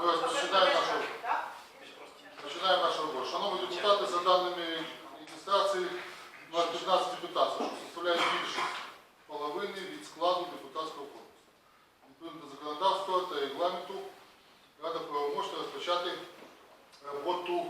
Ми починаємо нашу, починаємо нашу роботу. Шановні депутати, за даними реєстрації, на 15 депутатів, що составляють більше половини від складу депутатського корпусу. Відповідно до законодавства та регламенту рада правомочна розпочати роботу.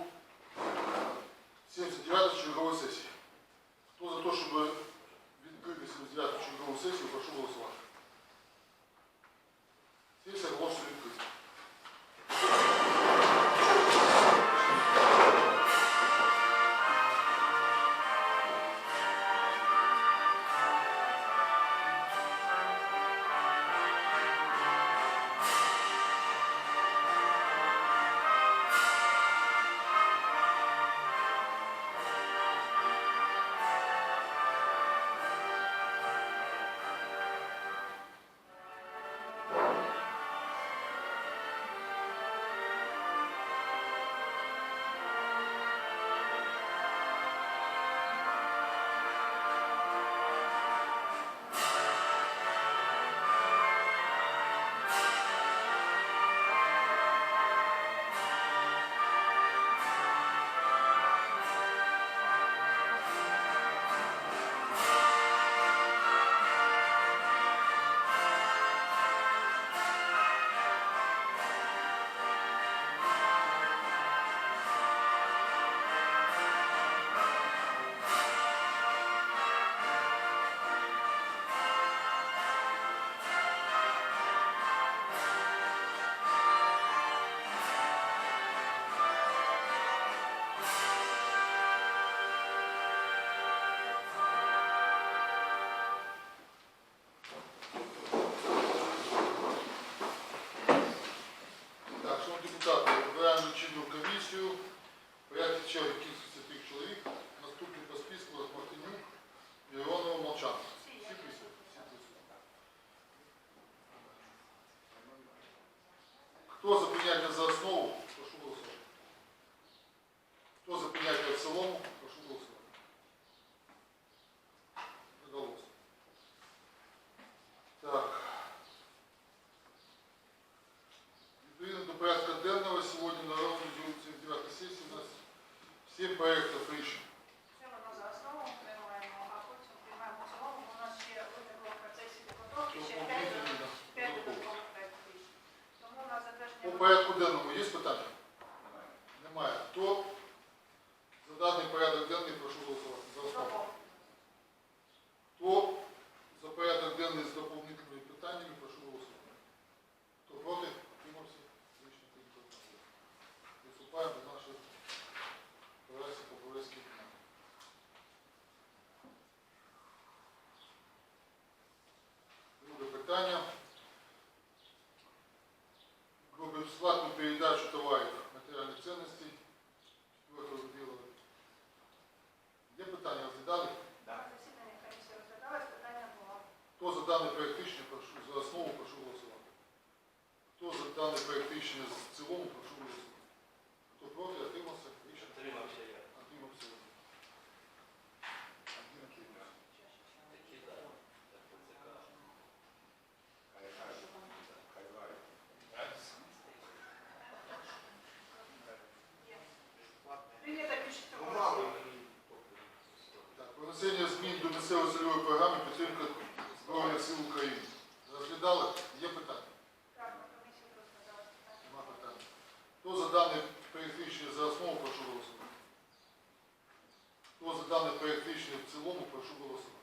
порядку денному є питання? Немає. Немає. То за даний порядок. проект рішення в цілому. цілому прошу голосувати.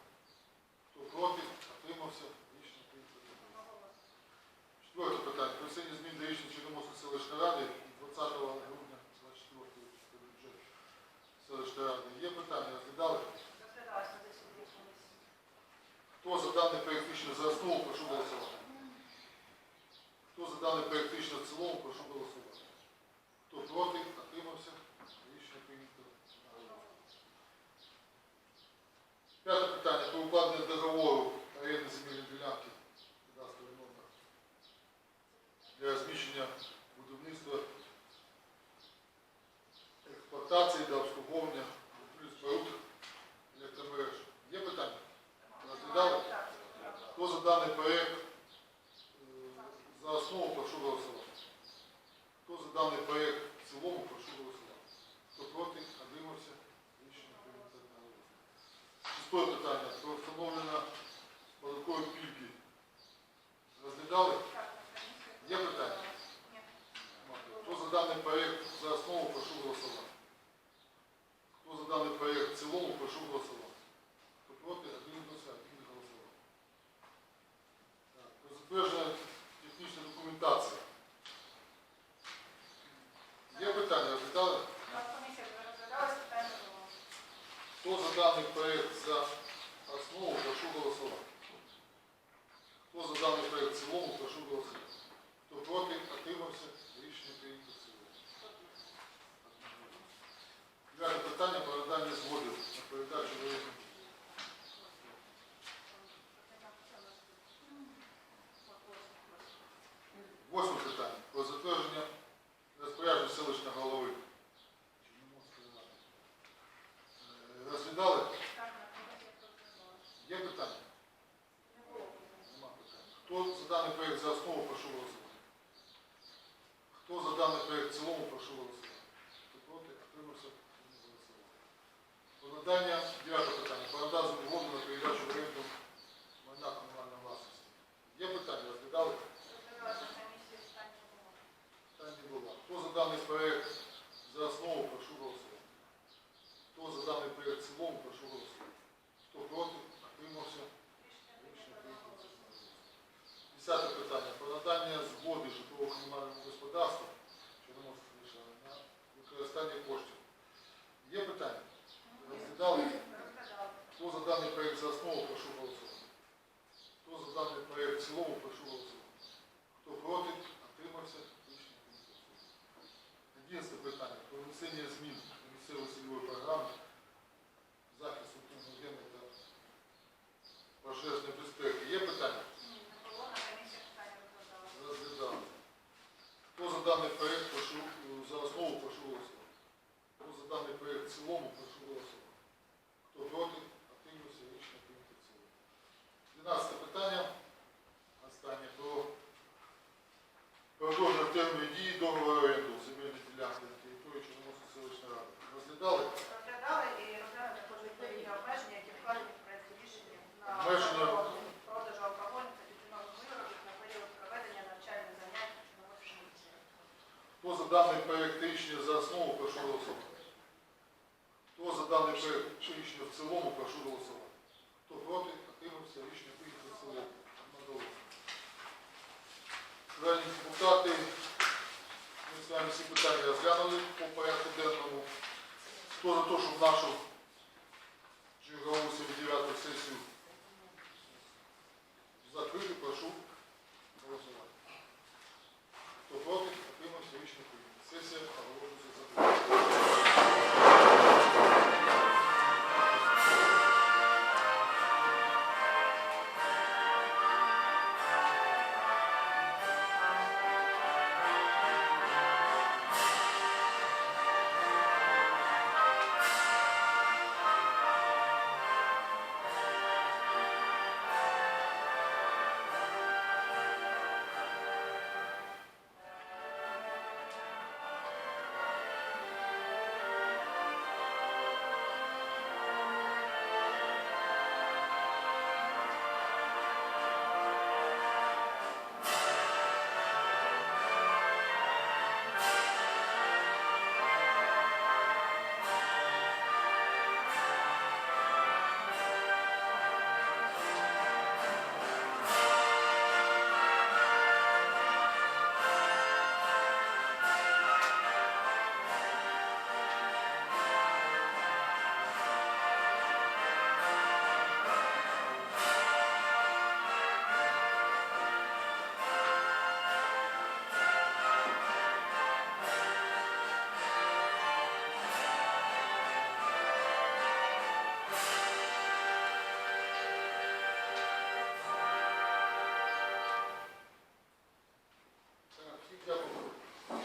даний проєкт за Є запитання про внесення змін В цілому прошу голосувати. Хто проти, отримався рішення прийнято в цілому. Дорогі депутати, ми з вами всі питання розглянули по порядку денному. Хто за те, щоб нашу чергову 79 сесію закрити, прошу голосувати. Хто проти, отримався рішення прийнято. Сесія